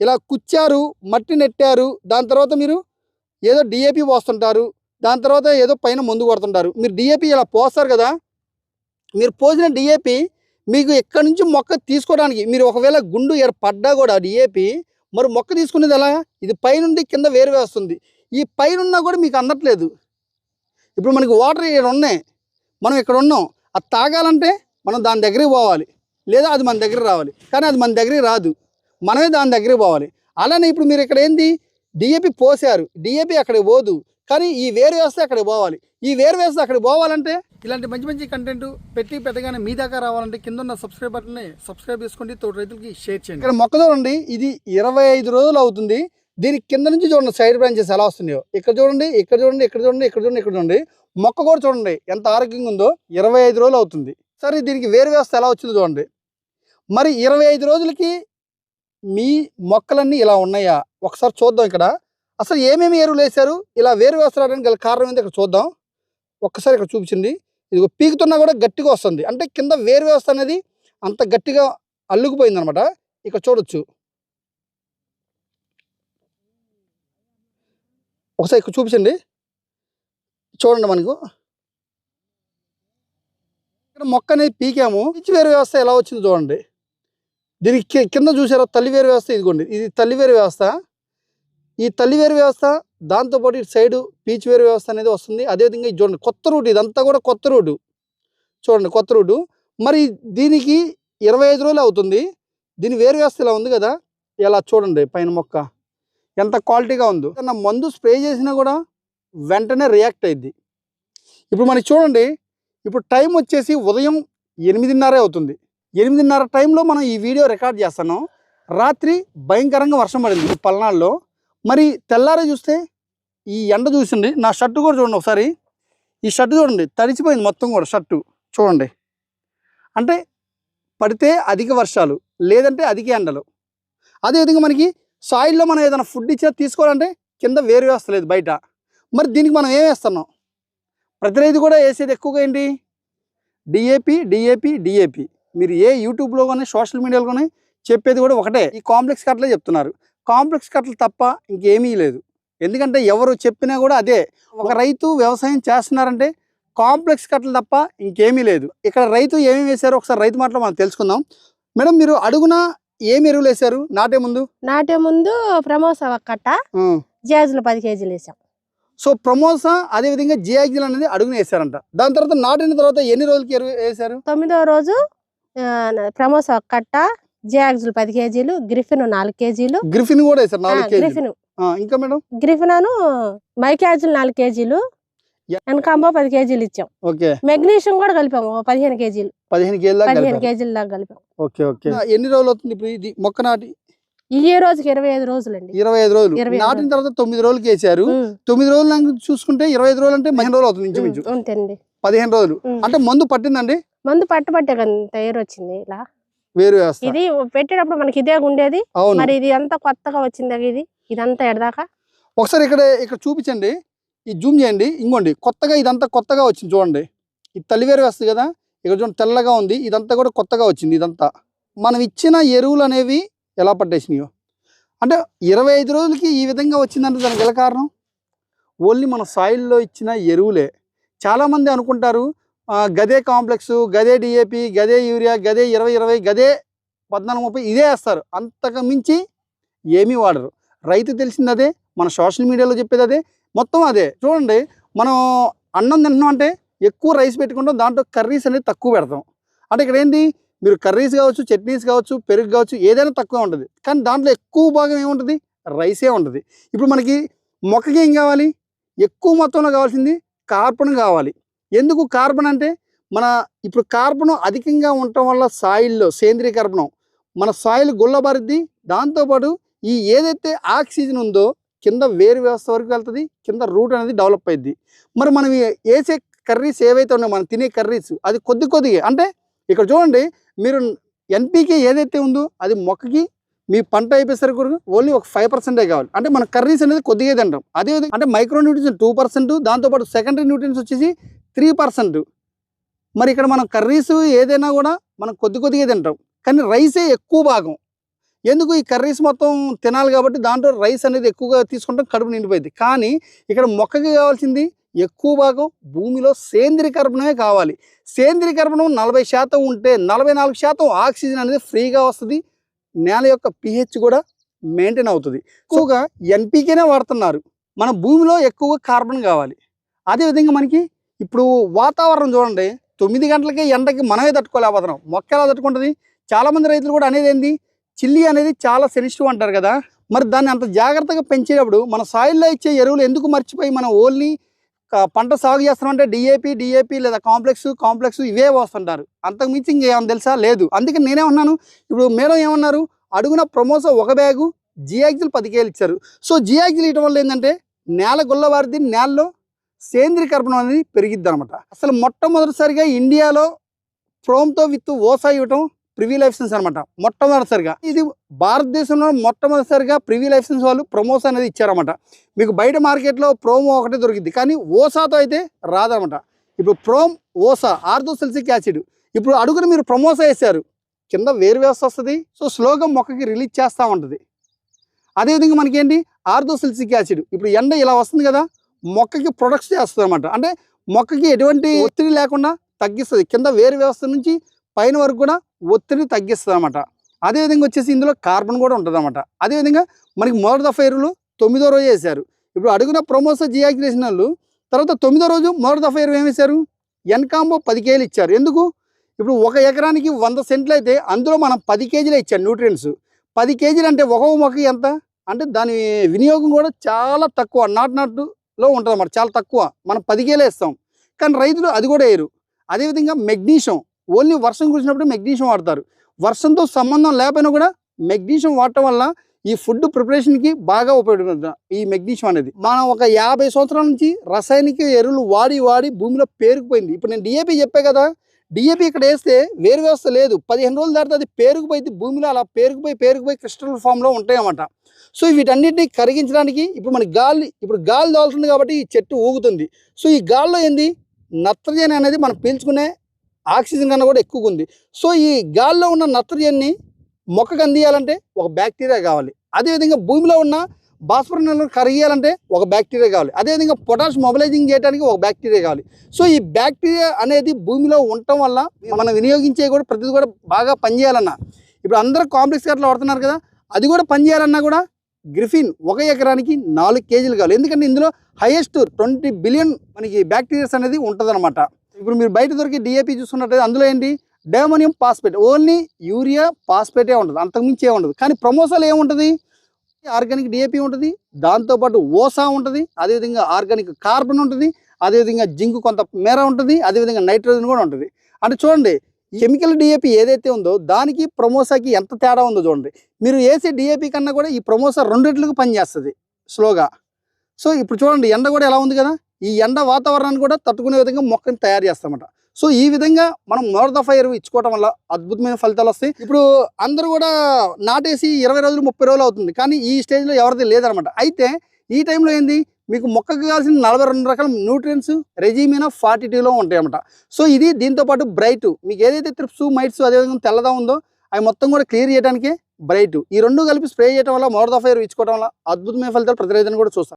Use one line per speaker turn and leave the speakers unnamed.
ఇలా కుచ్చారు మట్టి నెట్టారు దాని తర్వాత మీరు ఏదో డిఏపి పోస్తుంటారు దాని తర్వాత ఏదో పైన మందు కొడుతుంటారు. మీరు డిఏపి ఇలా పోస్తారు కదా మీరు పోసిన డిఏపి మీకు ఎక్కడి నుంచి మొక్క తీసుకోవడానికి మీరు ఒకవేళ గుండు ఎర పడ్డా కూడా డిఏపి మరి మొక్క తీసుకునేది ఎలా? ఇది పైనుండి కింద వేరు వేస్తుంది. ఈ పైనున్నా కూడా మీకు అందట్లేదు. ఇప్పుడు మనకి వాటర్ ఇక్కడ ఉన్నాయి. మనం ఇక్కడ ఉన్నాం. అది తాగాలంటే మనం దాని దగ్గరికి పోవాలి. లేదా అది మన దగ్గర రావాలి. కానీ అది మన దగ్గరికి రాదు. మనమే దాని దగ్గరికి పోవాలి. అలానే ఇప్పుడు మీరు ఇక్కడ ఏంది? డిఏపి పోసారు డిఏపి అక్కడికి పోదు. కానీ ఈ వేరు వేస్తే అక్కడికి పోవాలి. ఈ వేరు వేస్తే అక్కడికి పోవాలంటే ఇలాంటి మంచి మంచి కంటెంట్ పెట్టి పెద్దగానే మీ దాకా రావాలంటే కింద ఉన్న సబ్స్క్రైబ్ బటన్ని సబ్స్క్రైబ్ చేసుకోండి. తోటి రైతులకి షేర్ చేయండి. ఇక్కడ మొక్క చూడండి. ఇది ఇరవై ఐదు రోజులు అవుతుంది. దీని కింద నుంచి చూడండి. సైడ్ బ్రాంచెస్ ఎలా వస్తున్నాయో. ఇక్కడ చూడండి ఇక్కడ చూడండి ఇక్కడ చూడండి ఇక్కడ చూడండి ఇక్కడ చూడండి. మొక్క కూడా చూడండి. ఎంత ఆరోగ్యంగా ఉందో ఇరవై ఐదు రోజులు అవుతుంది. సరే దీనికి వేరు వ్యవస్థ ఎలా వచ్చిందో చూడండి. మరి ఇరవై ఐదు రోజులకి మీ మొక్కలన్నీ ఇలా ఉన్నాయా? ఒకసారి చూద్దాం ఇక్కడ. అసలు ఏమేమి ఎరువులు వేశారు? ఇలా వేరు వ్యవస్థ రావడానికి గల కారణం ఏంది? ఇక్కడ చూద్దాం. ఒక్కసారి ఇక్కడ చూపించండి. ఇది పీకుతున్నా కూడా గట్టిగా వస్తుంది. అంటే కింద వేరు వ్యవస్థ అనేది అంత గట్టిగా అల్లుకుపోయింది అనమాట ఇక్కడ చూడొచ్చు. ఒకసారి ఇక్కడ చూపించండి. చూడండి మనకు. ఇక్కడ మొక్క అనేది పీకాము. పిచ్చి వేరు వ్యవస్థ ఎలా వచ్చింది చూడండి. దీనికి కింద చూసారా తల్లి వేరు వ్యవస్థ ఇదిగోండి. ఇది తల్లి వేరు వ్యవస్థ. ఈ తల్లి వేరు వ్యవస్థ దాంతోపాటు ఇటు సైడు పీచ్ వేరు వ్యవస్థ అనేది వస్తుంది. అదేవిధంగా ఇది చూడండి కొత్త రూట్ ఇదంతా కూడా కొత్త రూటు. చూడండి కొత్త రూటు. మరి దీనికి ఇరవై ఐదు రోజులు అవుతుంది. దీని వేరు వ్యవస్థ ఇలా ఉంది కదా. ఇలా చూడండి పైన మొక్క. ఎంత క్వాలిటీగా ఉందో. నా మందు స్ప్రే చేసినా కూడా వెంటనే రియాక్ట్ అయింది ఇప్పుడు మనకి చూడండి ఇప్పుడు టైం వచ్చేసి ఉదయం ఎనిమిదిన్నరే అవుతుంది. ఎనిమిదిన్నర టైంలో మనం ఈ వీడియో రికార్డ్ చేస్తాను. రాత్రి భయంకరంగా వర్షం పడింది ఈ పల్నాడులో. మరి తెల్లారే చూస్తే ఈ ఎండ చూసింది. నా షర్టు కూడా చూడండి ఒకసారి. ఈ షర్టు చూడండి తడిచిపోయింది మొత్తం కూడా షర్టు. చూడండి. అంటే పడితే అధిక వర్షాలు లేదంటే అధిక ఎండలు. అదేవిధంగా మనకి సాయిల్లో మనం ఏదైనా ఫుడ్ ఇచ్చినా తీసుకోవాలంటే కింద వేరు వ్యవస్థ లేదు బయట. మరి దీనికి మనం ఏం వేస్తున్నాం? ప్రతి రైతు కూడా వేసేది ఎక్కువగా ఏంటి? DAP DAP DAP. మీరు ఏ యూట్యూబ్లో కానీ సోషల్ మీడియాలో కానీ చెప్పేది కూడా ఒకటే. ఈ కాంప్లెక్స్ కట్టలే చెప్తున్నారు. కాంప్లెక్స్ కట్టలు తప్ప ఇంకేమీ లేదు. ఎందుకంటే ఎవరు చెప్పినా కూడా అదే. ఒక రైతు వ్యవసాయం చేస్తున్నారంటే కాంప్లెక్స్ కట్టలు తప్ప ఇంకేమీ లేదు. ఇక్కడ రైతు ఏమేమి వేశారో ఒకసారి రైతు మాటలో మనం తెలుసుకుందాం. మేడం మీరు అడుగున ఏమి ఎరువులు వేశారు? నాటే ముందు?
నాటే ముందు ప్రమోస కట్ట జాజులు పది కేజీలు వేసాం.
సో ప్రమోసా అదేవిధంగా జియాక్జిల్ అనేది అడుగున వేశారంట. దాని తర్వాత నాటిన తర్వాత ఎన్ని రోజులకి ఎరువు వేశారు?
తొమ్మిదో రోజు ప్రమోస కట్ట జాగ్జులు పది కేజీలు గ్రిఫిన్ నాలుగు కేజీలు.
గ్రిఫిన్ కూడా
గ్రిఫిన్.
ఇంకా మేడం?
గ్రిఫినాను మైకాజులు నాలుగు కేజీలు. వెనకాంబో పది కేజీలు ఇచ్చాం.
ఓకే.
మెగ్నీషియం కూడా కలిపాము పదిహేను కేజీలు.
పదిహేను కేజీల దాకా
పదిహేను. కేజీల దాకా కలిపాం.
Okay okay. ఎన్ని రోజులు అవుతుంది ఇప్పుడు ఇది మొక్క నాటి
ఈ రోజుకి ఇరవై ఐదు రోజులండి.
ఇరవై ఐదు రోజులు. నాటిన తర్వాత తొమ్మిది రోజులకి వేసారు తొమ్మిది రోజులు చూసుకుంటే ఇరవై ఐదు రోజులు అంటే పదిహేను రోజులు అవుతుంది ఇంచుమించు.
ఉమ్, అంతేండి
పదిహేను రోజులు. అంటే మందు పట్టిందండి?
మందు పట్టు పట్టే కదా తయారు వచ్చింది ఇలా.
వేరు
ఇది పెట్టేటప్పుడు మనకి ఇదే ఉండేది మరి ఇది అంతా కొత్తగా వచ్చింది ఇది? ఇదంతా ఎడదాకా?
ఒకసారి ఇక్కడ ఇక్కడ చూపించండి. ఈ జూమ్ చేయండి. ఇంకోండి కొత్తగా ఇదంతా కొత్తగా వచ్చింది చూడండి. ఇది తల్లివేరు వేస్తుంది కదా. ఇక్కడ చూడండి తెల్లగా ఉంది. ఇదంతా కూడా కొత్తగా వచ్చింది ఇదంతా. మనం ఇచ్చిన ఎరువులు అనేవి ఎలా పట్టేసినాయో. అంటే ఇరవై ఐదు రోజులకి ఈ విధంగా వచ్చిందంటే దానికి గల కారణం? ఓన్లీ మన సాయిల్లో ఇచ్చిన ఎరువులే. చాలామంది అనుకుంటారు గదే కాంప్లెక్స్ గదే డిఏపి గదే యూరియా గదే ఇరవై ఇరవై గదే పద్నాలుగు ముప్పై ఇదే వేస్తారు. అంతకు మించి ఏమీ వాడరు. రైతు తెలిసింది అదే మన సోషల్ మీడియాలో చెప్పేది అదే మొత్తం అదే. చూడండి మనం అన్నం తింటున్నాం అంటే ఎక్కువ రైస్ పెట్టుకుంటాం దాంట్లో కర్రీస్ అనేది తక్కువ పెడతాం. అంటే ఇక్కడ ఏంటి మీరు కర్రీస్ కావచ్చు చట్నీస్ కావచ్చు పెరుగు కావచ్చు ఏదైనా తక్కువ ఉంటుంది. కానీ దాంట్లో ఎక్కువ భాగం ఏముంటుంది? రైసే ఉంటుంది. ఇప్పుడు మనకి మొక్కకి ఏం కావాలి? ఎక్కువ మొత్తంలో కావాల్సింది కార్బన్ కావాలి. ఎందుకు కార్బన్ అంటే మన ఇప్పుడు కార్బన్ అధికంగా ఉండటం వల్ల సాయిల్లో సేంద్రియ కార్బనం. మన సాయిల్ గుల్లబారిద్ది. దాంతోపాటు ఈ ఏదైతే ఆక్సిజన్ ఉందో కింద వేరు వ్యవస్థ వరకు వెళ్తుంది కింద రూట్ అనేది డెవలప్ అయింది మరి మనం వేసే కర్రీస్ ఏవైతే ఉన్నాయో మనం తినే కర్రీస్ అది కొద్ది కొద్దిగా అంటే ఇక్కడ చూడండి మీరు ఎన్పీకే ఏదైతే ఉందో అది మొక్కకి మీ పంట అయిపోయేసరికి కూడా ఓన్లీ ఒక ఫైవ్ పర్సెంటే కావాలి. అంటే మన కర్రీస్ అనేది కొద్దిగా తింటాం. అదేవిధంగా అంటే మైక్రో న్యూట్రియన్స్ టూ పర్సెంట్ దాంతోపాటు సెకండరీ న్యూట్రియన్స్ వచ్చేసి త్రీ పర్సెంట్. మరి ఇక్కడ మనం కర్రీస్ ఏదైనా కూడా మనం కొద్ది కొద్దిగా తింటాం. కానీ రైసే ఎక్కువ భాగం. ఎందుకు ఈ కర్రీస్ మొత్తం తినాలి కాబట్టి దాంట్లో రైస్ అనేది ఎక్కువగా తీసుకుంటాం కడుపు నిండిపోయింది కానీ ఇక్కడ మొక్కకి కావాల్సింది ఎక్కువ భాగం భూమిలో సేంద్రియ కర్బనమే కావాలి. సేంద్రియ కర్బనం నలభై శాతం ఉంటే నలభై నాలుగు శాతం ఆక్సిజన్ అనేది ఫ్రీగా వస్తుంది. నేల యొక్క పిహెచ్ కూడా మెయింటైన్ అవుతుంది. ఎక్కువగా ఎన్పీకేనే వాడుతున్నారు. మన భూమిలో ఎక్కువగా కార్బన్ కావాలి. అదేవిధంగా మనకి ఇప్పుడు వాతావరణం చూడండి. తొమ్మిది గంటలకి ఎండకి మనమే తట్టుకోలేకపోతున్నాం. మొక్క ఎలా తట్టుకుంటుంది? చాలామంది రైతులు కూడా అనేది ఏంది? చిల్లి అనేది చాలా సెన్సిటివ్ అంటారు కదా. మరి దాన్ని అంత జాగ్రత్తగా పెంచేటప్పుడు మన సాయిల్లో ఇచ్చే ఎరువులు ఎందుకు మర్చిపోయి మనం ఓన్లీ పంట సాగు చేస్తామంటే డిఏపి డిఏపి లేదా కాంప్లెక్స్ కాంప్లెక్స్ ఇవే వస్తుంటారు అంతకు మించి ఇంకేమన్నా తెలుసా? లేదు. అందుకే నేనేమన్నాను ఇప్పుడు మేడం ఏమన్నారు? అడుగున ప్రమోసో ఒక బ్యాగు జియాక్జిల్ పదికేలు ఇచ్చారు. సో జియాక్జిల్ ఇవ్వడం వల్ల ఏంటంటే నేల గుల్లవారిది నేలలో సేంద్రీయ కర్పణం అనేది పెరిగిద్ది అనమాట అసలు మొట్టమొదటిసారిగా ఇండియాలో ప్రోమ్తో విత్ ఓసా ఇవ్వటం ప్రివీ లైసెన్స్ అనమాట మొట్టమొదటిసారిగా ఇది భారతదేశంలో మొట్టమొదటిసారిగా ప్రివీ లైసెన్స్ వాళ్ళు ప్రమోస్ అనేది ఇచ్చారన్నమాట. మీకు బయట మార్కెట్లో ప్రోమో ఒకటే దొరికింది కానీ ఓసాతో అయితే రాదనమాట ఇప్పుడు ప్రోమ్ ఓసా ఆర్థోసెల్సిక్ యాసిడ్. ఇప్పుడు అడుగున మీరు ప్రమోసా వేశారు. కింద వేరు వ్యవస్థ వస్తుంది. సో స్లోగా మొక్కకి రిలీజ్ చేస్తూ ఉంటుంది. అదేవిధంగా మనకేంటి? Orthosilicic acid. ఇప్పుడు ఎండ ఇలా వస్తుంది కదా మొక్కకి ప్రొడక్ట్స్ చేస్తుంది అనమాట అంటే మొక్కకి ఎటువంటి ఒత్తిడి లేకుండా తగ్గిస్తుంది. కింద వేరు వ్యవస్థ నుంచి పైన వరకు కూడా ఒత్తిడిని తగ్గిస్తుంది అనమాట అదేవిధంగా వచ్చేసి ఇందులో కార్బన్ కూడా ఉంటుంది అనమాట అదేవిధంగా మనకి మొదటి దఫా ఎరువులు తొమ్మిదో రోజు వేశారు. ఇప్పుడు అడుగున ప్రమోస జియాక్సిలేషన్ వాళ్ళు తర్వాత తొమ్మిదో రోజు మొదటి దఫా ఎరువు ఏం వేశారు? ఎన్కాంబో పది కేజీలు ఇచ్చారు. ఎందుకు? ఇప్పుడు ఒక ఎకరానికి వంద సెంట్లు అయితే అందులో మనం పది కేజీలు ఇచ్చారు న్యూట్రియన్స్. పది కేజీలు అంటే ఒక మొక్క ఎంత? అంటే దాని వినియోగం కూడా చాలా తక్కువ. నాట్ నాటులో ఉంటుంది అన్నమాట చాలా తక్కువ. మనం పది కేజీలు ఇస్తాం. కానీ రైతులు అది కూడా వేయరు. అదేవిధంగా మెగ్నీషియం. ఓన్లీ వర్షం కురిసినప్పుడు మెగ్నీషియం వాడతారు. వర్షంతో సంబంధం లేకపోయినా కూడా మెగ్నీషియం వాడటం వల్ల ఈ ఫుడ్ ప్రిపరేషన్కి బాగా ఉపయోగపడుతుంది ఈ మెగ్నీషియం అనేది. మనం ఒక యాభై సంవత్సరాల నుంచి రసాయనిక ఎరువులు వాడి వాడి భూమిలో పేరుకుపోయింది. ఇప్పుడు నేను డిఏపి చెప్పే కదా డిఏపి ఇక్కడ వేస్తే వేరు వ్యవస్థ లేదు. పదిహేను రోజులు దాటితే అది పేరుకుపోయింది భూమిలో అలా పేరుకుపోయి పేరుకుపోయి క్రిస్టల్ ఫామ్లో ఉంటాయి అన్నమాట సో వీటన్నిటిని కరిగించడానికి ఇప్పుడు మన గాలి ఇప్పుడు గాలి తోలుతుంది కాబట్టి ఈ చెట్టు ఊగుతుంది. సో ఈ గాల్లో ఏంది? నత్రజని అనేది మనం పీల్చుకునే ఆక్సిజన్ కన్నా కూడా ఎక్కువగా ఉంది. సో ఈ గాల్లో ఉన్న నత్రజన్ని మొక్కకు అందియాలంటే ఒక బ్యాక్టీరియా కావాలి. అదేవిధంగా భూమిలో ఉన్న భాస్వరం కరిగేయాలంటే ఒక బ్యాక్టీరియా కావాలి. అదేవిధంగా పొటాష్ మొబిలైజింగ్ చేయడానికి ఒక బ్యాక్టీరియా కావాలి. సో ఈ బ్యాక్టీరియా అనేది భూమిలో ఉండటం వల్ల మనం వినియోగించే కూడా ప్రతిదీ కూడా బాగా పనిచేయాలన్నా. ఇప్పుడు అందరూ కాంప్లెక్స్ అట్లా వాడుతున్నారు కదా అది కూడా పనిచేయాలన్నా కూడా గ్రిఫిన్ ఒక ఎకరానికి నాలుగు కేజీలు కావాలి. ఎందుకంటే ఇందులో హైయెస్ట్ ట్వంటీ బిలియన్ మనకి బ్యాక్టీరియాస్ అనేది ఉంటుందన్నమాట. ఇప్పుడు మీరు బయట దొరికి డిఏపి చూసుకున్నట్టయితే అందులో ఏంటి? డైమోనియం పాస్పేట్ ఓన్లీ యూరియా పాస్పేటే ఉంటుంది అంతకుమించి ఏముండదు కానీ ప్రమోసాలు ఏముంటుంది? ఆర్గానిక్ డిఏపి ఉంటుంది. దాంతోపాటు ఓసా ఉంటుంది. అదేవిధంగా ఆర్గానిక్ కార్బన్ ఉంటుంది. అదేవిధంగా జింక్ కొంత మేర ఉంటుంది. అదేవిధంగా నైట్రోజన్ కూడా ఉంటుంది. అంటే చూడండి కెమికల్ డిఏపి ఏదైతే ఉందో దానికి ప్రమోసాకి ఎంత తేడా ఉందో చూడండి. మీరు వేసే డిఏపి కన్నా కూడా ఈ ప్రమోసా రెండిట్లకు పనిచేస్తుంది స్లోగా. సో ఇప్పుడు చూడండి ఎండ కూడా ఎలా ఉంది కదా? ఈ ఎండ వాతావరణాన్ని కూడా తట్టుకునే విధంగా మొక్కని తయారు చేస్తామట సో ఈ విధంగా మనం మొదటి దఫా ఎరువు ఇచ్చుకోవడం వల్ల అద్భుతమైన ఫలితాలు వస్తాయి. ఇప్పుడు అందరూ కూడా నాటేసి ఇరవై రోజులు ముప్పై రోజులు అవుతుంది. కానీ ఈ స్టేజ్లో ఎవరిది లేదనమాట అయితే ఈ టైంలో ఏంది? మీకు మొక్కకు కావాల్సిన నలభై రెండు రకాల న్యూట్రియన్స్ రెజీమినా ఫార్టీ టూలో ఉంటాయన్నమాట. సో ఇది దీంతో పాటు బ్రైట్. మీకు ఏదైతే త్రిప్స్ మైట్స్ అదేవిధంగా తెల్లదా ఉందో అవి మొత్తం కూడా క్లియర్ చేయడానికి బ్రైట్. ఈ రెండు కలిపి స్ప్రే చేయడం వల్ల మొదటి దఫా ఎరువు ఇచ్చుకోవడం వల్ల అద్భుతమైన ఫలితాలు ప్రతి రైతుని కూడా చూస్తారు